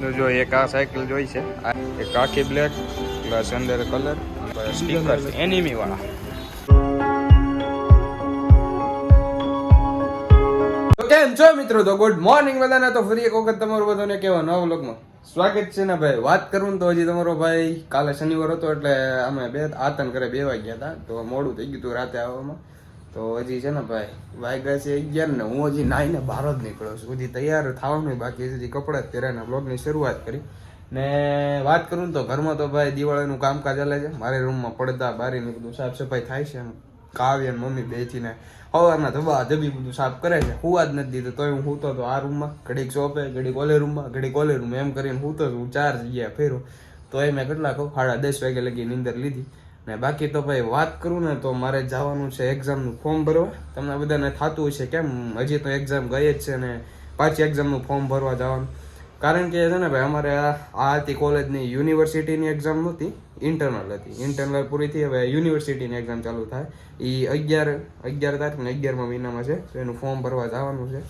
તો જો, એક આ સાયકલ જોઈ છે. એક આખી બ્લેક પ્લસ અંદર કલર સ્ટીકર એનિમી વાળા. કેમ છો મિત્રો? તો ગુડ મોર્નિંગ બધાને. તો ફરી એક વખત તમારું બધાને કેવા નવા વ્લોગમાં સ્વાગત છે ને ભાઈ, વાત કરું તો હજી તમારો ભાઈ કાલે શનિવાર હતો એટલે અમે બે આતન કરે બે વાગ્યા હતા. તો મોડું થઈ ગયું હતું રાતે આવવામાં. તો હજી છે ને ભાઈ વાગ્યા છે અગિયાર ને, હું હજી નાહીને બહાર જ નીકળ્યો છું. હજી તૈયાર થવાનું બાકી હજી કપડાં જ પહેર્યા બ્લોગની શરૂઆત કરી. ને વાત કરું તો ઘરમાં તો ભાઈ દિવાળીનું કામકાજ ચાલે છે. મારી રૂમમાં પડદા બારી ને બધું સાફ સફાઈ થાય છે. કાવ્ય મમ્મી બેથી ને સવારના ધબા ધબી બધું સાફ કરે છે. હુવા જ નથી દીધું, તોય હું સૂતો તો આ રૂમમાં, ઘડીક શોપે, ઘડીક ઓલે રૂમમાં, ઘડીક ઓલે રૂમ. એમ કરીને સૂતો હું ચાર જગ્યાએ ફેરું એ મેં કેટલા કહું સાડા દસ વાગે લગી નીંદર લીધી. ને બાકી તો ભાઈ વાત કરું ને તો મારે જવાનું છે એક્ઝામનું ફોર્મ ભરવા. તમને બધાને થતું હશે કેમ? હજી તો એક્ઝામ ગઈ જ છે ને પાછી એક્ઝામનું ફોર્મ ભરવા જવાનું. કારણ કે છે ને ભાઈ, અમારે આ હતી કોલેજની યુનિવર્સિટીની એક્ઝામ નહોતી ઇન્ટરનલ હતી. ઇન્ટરનલ પૂરી થઈ હવે યુનિવર્સિટીની એક્ઝામ ચાલુ થાય. એ અગિયાર અગિયાર તારીખ ને અગિયારમા મહિનામાં છે, તો એનું ફોર્મ ભરવા જવાનું છે.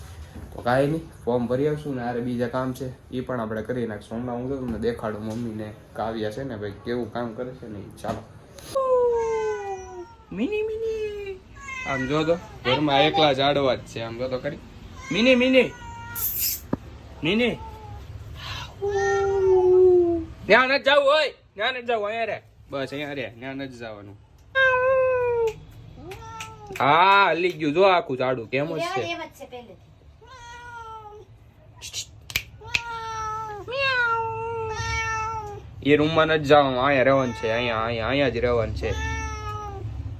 તો કાંઈ નહીં ફોર્મ ભરી આવશું ને આરે બીજા કામ છે એ પણ આપણે કરી નાખશું. હમણાં હું તો તમને દેખાડું મમ્મીને, કાવ્યા છે ને ભાઈ, કેવું કામ કરે છે ને ચાલો. Mini mini. આમ જો તો ઘરમાં એકલા જાડવા જ છે આમ જો તો કરી મિની મિની. મિની. ત્યાં નથી જવું હોય ત્યાં નથી જવું અહીંયા રે. બસ અહીંયા રે ત્યાં નથી જવાનું. હા હલી ગયું. જો આખું ઝાડું કેમ જ છે? એમ જ છે પહેલેથી. એ રૂમમાં નથી જવાનું અહીંયા રહેવાનું છે અહીંયા અહીંયા અહીંયા જ રહેવાનું છે.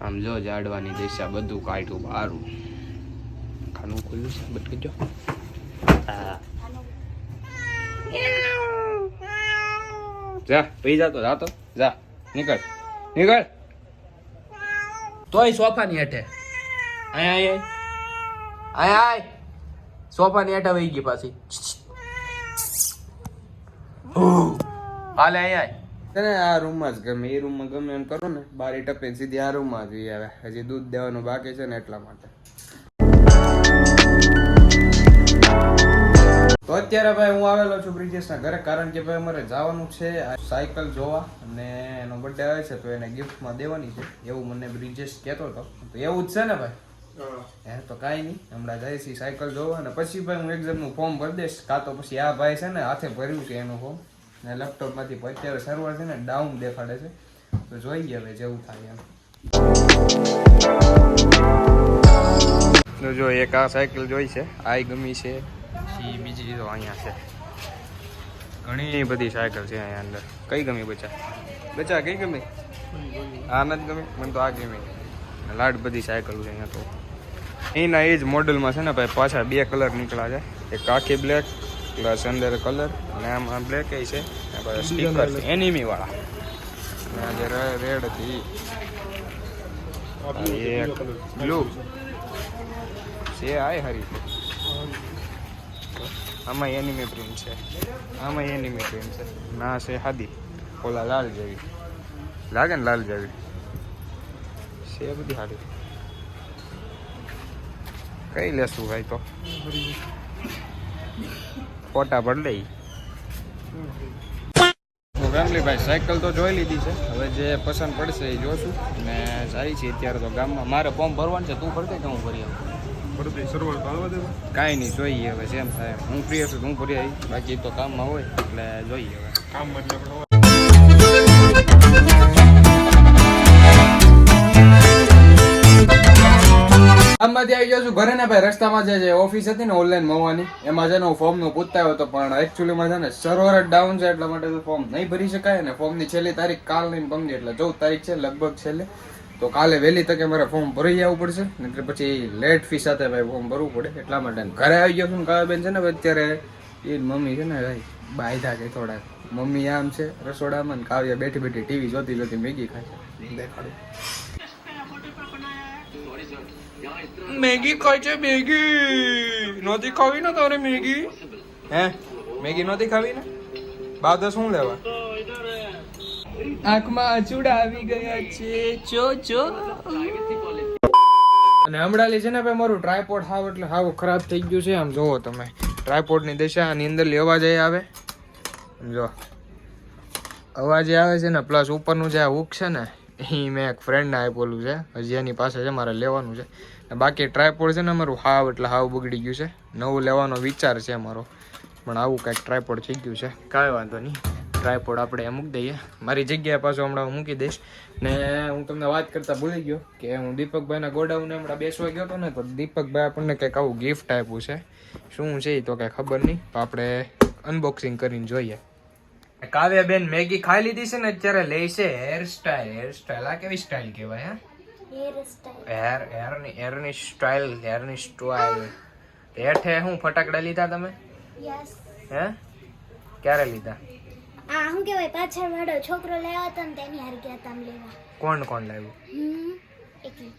આમ જો ઝાડવાની દિશા બધું કાઢ્યું બારું. ખાનું ખુલ્લું છે બધું જો. જા, પી જાતો જાતો જા નીકળ નીકળ. તોય સોફાની હેઠે. અહીંયા અહીંયા આય. આય સોફાની હેઠે વહી ગઈ પાછી. હાલે અહીંયા આય. તને આ રૂમમાં જ ગમે એ રૂમમાં ગમે એમ કરો ને બારી ટપે સીધી આ રૂમમાં જ આવે. હજી દૂધ દેવાનું બાકી છે ને એટલા માટે. તો અત્યારે ભાઈ હું આવેલો છું બ્રિજેશના ઘરે કારણ કે ભાઈ અમારે જવાનું છે આ સાયકલ જોવા અને એનો બર્થડે આવે છે તો એને ગિફ્ટમાં દેવાની છે. એવું મને બ્રિજેશ કહેતો હતો. તો એવું જ છે ને ભાઈ? હે. તો કાંઈ નહીં. હમણાં જાય છે સાયકલ જોવા અને પછી ભાઈ હું એક્ઝામનું ફોર્મ ભરી દઈશ. કાં તો પછી આ ભાઈ છે ને હાથે ભર્યું છે એનું ફોર્મ ને લેપટોપમાંથી પણ અત્યારે સર્વર છે ને ડાઉન દેખાડે છે. તો જોઈએ હવે જેવું થાય એમ. જો એક આ સાયકલ જોઈ છે આઈ ગમી છે. પછી બીજી તો અહીંયા છે. ઘણી બધી સાયકલ છે અહીંયા અંદર. કઈ ગમી બચા? બચા કઈ ગમી? આ નથી ગમી? મને તો આ ગમી. લાડ બધી સાયકલ છે અહીંયા તો. એના એ જ મોડલમાં છે ને ભાઈ પાછા બે કલર નીકળ્યા છે. એક આખી બ્લેક પ્લસ અંદર કલર અને આમાં બ્લેક એ છે. સ્ટીકર એનિમી વાળા. અને આજે રેડ હતી. એક બ્લુ છે આય હરી આમાં એનિમી પ્રિન્ટ છે. આમાં એનિમી પ્રિન્ટ છે. ના છે હાદી. ઓલા લાલ જેવી. લાગે ને લાલ જેવી? છે બધી હાડી કઈ લેશું ભાઈ તો? ફોટા પડ લઈ. ફેમિલી ભાઈ સાયકલ તો જોઈ લીધી છે. હવે જે પસંદ પડશે એ જોશું. ને જાય છે અત્યારે તો ગામમાં. મારે ફોર્મ ભરવાનું છે. તું ભરતે કે હું ભરી આવું? કાંઈ નહીં જોઈએ હવે જેમ થાય. હું ફ્રી હશું હું ભરી આવી બાકી તો કામમાં હોય એટલે જોઈએ હવે. આમાંથી આવી ગયો છું. ઘરે ને ભાઈ, રસ્તામાં જે ઓફિસ હતી ને ઓનલાઈન મવાની એમાં છે ને હું ફોર્મનું પૂછતા આવ્યો હતો પણ એકચ્યુઅલીમાં છે ને સર્વર જ ડાઉન છે, એટલા માટે ફોર્મ નહીં ભરી શકાય ને ફોર્મની છેલ્લી તારીખ કાલ નહીં પમદી એટલે ચૌદ તારીખ છે, લગભગ છેલ્લે. તો કાલે વહેલી તકે મારે ફોર્મ ભરી આવવું પડશે, નહીંતર પછી લેટ ફી સાથે ભાઈ ફોર્મ ભરવું પડે, એટલા માટે ઘરે આવી ગયો છું કાવ્યા બેન છે ને અત્યારે એ મમ્મી છે ને ભાઈ, બાયધા છે થોડા મમ્મી આમ છે રસોડામાં ને કાવ્ય બેઠી બેઠી ટીવી જોતી જોતી મેગી ખાય દેખાડું. મેગી ખાય છે મેગી. નહોતી ખાવી ને તારે મેગી? હે? મેગી નહોતી ખાવી ને? બાદ શું લેવા? આંખમાં અચુડા આવી ગયા છે. ચો ચો. અને હમણાં છે ને ભાઈ મારું ટ્રાયપોડ હાવ એટલે હાવ ખરાબ થઈ ગયું છે. આમ જોવો તમે. ટ્રાયપોડની દશા આની અંદર લેવા જાય આવે જો અવાજ આવે છે ને પ્લસ ઉપરનું જે આ હુક છે ને એ મેં એક ફ્રેન્ડને આપેલું છે. હજી એની પાસે છે, મારે લેવાનું છે. બાકી ટ્રાયપોડ છે ને અમારું હાવ એટલે હાવ બગડી ગયું છે. નવું લેવાનો વિચાર છે મારો પણ આવું કાંઈક ટ્રાયપોડ થઈ ગયું છે. કાંઈ વાંધો નહીં. ટ્રાયપોડ આપણે એ મૂકી દઈએ. મારી જગ્યાએ પાછું હમણાં હું મૂકી દઈશ. ને હું તમને વાત કરતાં ભૂલી ગયો કે હું દીપકભાઈના ગોડાઉને હમણાં બેસવા ગયો હતો ને, તો દીપકભાઈ આપણને કંઈક આવું ગિફ્ટ આપ્યું છે. શું છે એ તો કાંઈ ખબર નહીં. તો આપણે અનબોક્સિંગ કરીને જોઈએ. કાવ્યાબેન મેગી ખાઈ લીધી છે ને અત્યારે લે છે હેર સ્ટાઈલ હેર સ્ટાઈલ આ કેવી સ્ટાઈલ કહેવાય હે? હેર હેરની હેરની સ્ટાઈલ હેરની સ્ટાઈલ હેઠે શું ફટાકડા લીધા તમે? યસ હે? ક્યારે લીધા? આ શું કહેવાય પાછળ વાળો છોકરો લેવા હતો ને તેની હાર ગયા તમ લેવા. કોણ કોણ લાવ્યું? હમ એકલી.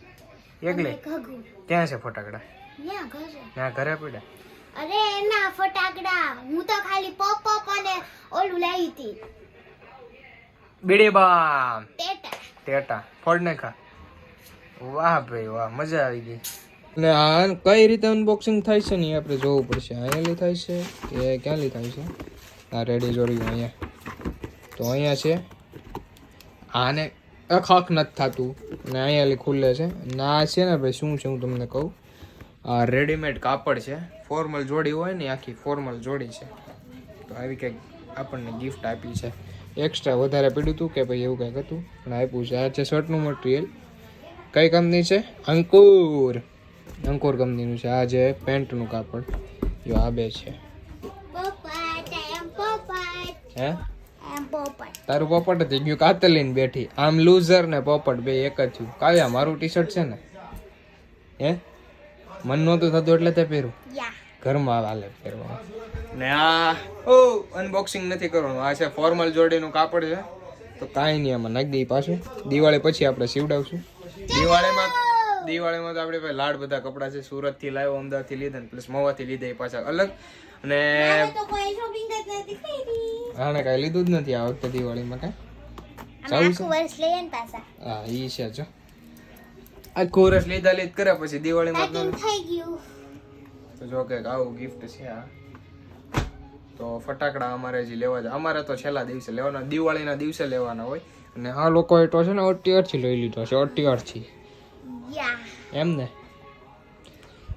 એકલી? ઘગુ ક્યાં છે ફટાકડા? ન્યા ઘરે. ત્યાં ઘરે પડ્યા? અરે એના ફટાકડા. હું તો ખાલી પોપ પોપ અને ઓલું લાવી હતી. બીડી બામ ટેટા. ટેટા. ફોડ ને ખા. વાહ ભાઈ વાહ. મજા આવી ગઈ. એટલે આ કઈ રીતે અનબોક્સિંગ થાય છે ને એ આપણે જોવું પડશે. અહીંયાથી થાય છે કે ક્યાંથી થાય છે? આ રેડી જોડ્યું અહીંયા. તો અહીંયા છે. આને અખખ નથી થતું. ને અહીંયાથી ખુલ્લે છે. ના છે ને ભાઈ શું છે હું તમને કહું? રેડીમેડ કાપડ છે. ફોર્મલ જોડી હોય ને આખી ફોર્મલ જોડી છે. તો આવી કંઈક આપણને ગિફ્ટ આપી છે. એક્સ્ટ્રા વધારે પીડ્યું હતું કે ભાઈ એવું કંઈક હતું? પણ આપ્યું છે. આ છે શર્ટનું મટીરિયલ કઈ કંપની છે? અંકુર. અંકુર કંપનીનું છે. આ જે પેન્ટનું કાપડ. જો આ બે છે. હે? તારું પોપટ થઈ ગયું. કાતલીને બેઠી. આમ લૂઝર ને પોપટ બે એક જ થયું. કાવ્યા, મારું ટી શર્ટ છે ને? હે? મન નહોતું થતું એટલે તે પહેરું ઘરમાં હાલે પહેરવા ને આ ઓ અનબોક્સિંગ નથી કરવાનું. આ છે ફોર્મલ જોડીનું કાપડ છે. તો કાંઈ નહીં એમાં નાખી દઈએ પાછું. દિવાળી પછી આપણે સીવડાવશું. દિવાળીમાં દિવાળીમાં તો આપણે ભાઈ લાડ બધા કપડાં છે સુરતથી લાવ્યો અમદાવાદથી લીધા ને પ્લસ મવાથી લીધા એ પાછા અલગ. અને તો કોઈ શોપિંગ જ નથી કરી. આને કાંઈ લીધું જ નથી આ વખતે દિવાળીમાં કાંઈ. આખું વર્ષ લઈએ ને પાછા. હા એ છે જો. આ કોરસ લીધા લીધ કરે પછી દિવાળીમાં તો થઈ ગયું. તો જો કે આવું ગિફ્ટ છે આ. તો ફટાકડા અમારે જે લેવા છે અમારે તો છેલ્લા દિવસે લેવાના દિવાળીના દિવસે લેવાના હોય. અને આ લોકો એટલો છે ને અઠ્યારથી લઈ લીધો છે ઓટી યા એમ ને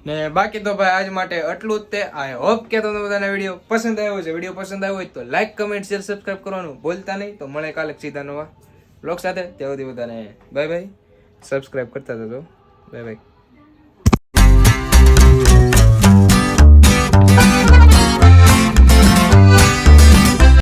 ને બાકી તો ભાઈ આજ માટે આટલું જ તે. આઈ હોપ કે તમને બધાને વીડિયો પસંદ આવ્યો છે. વીડિયો પસંદ આવ્યો હોય તો લાઈક કમેન્ટ શેર સબસ્ક્રાઈબ કરવાનું ભૂલતા નહીં. તો મળે કાલે સીધા નવા બ્લોગ સાથે. તે સુધી બધાને બાય બાય સબસ્ક્રાઇબ કરતા જજો. Bye bye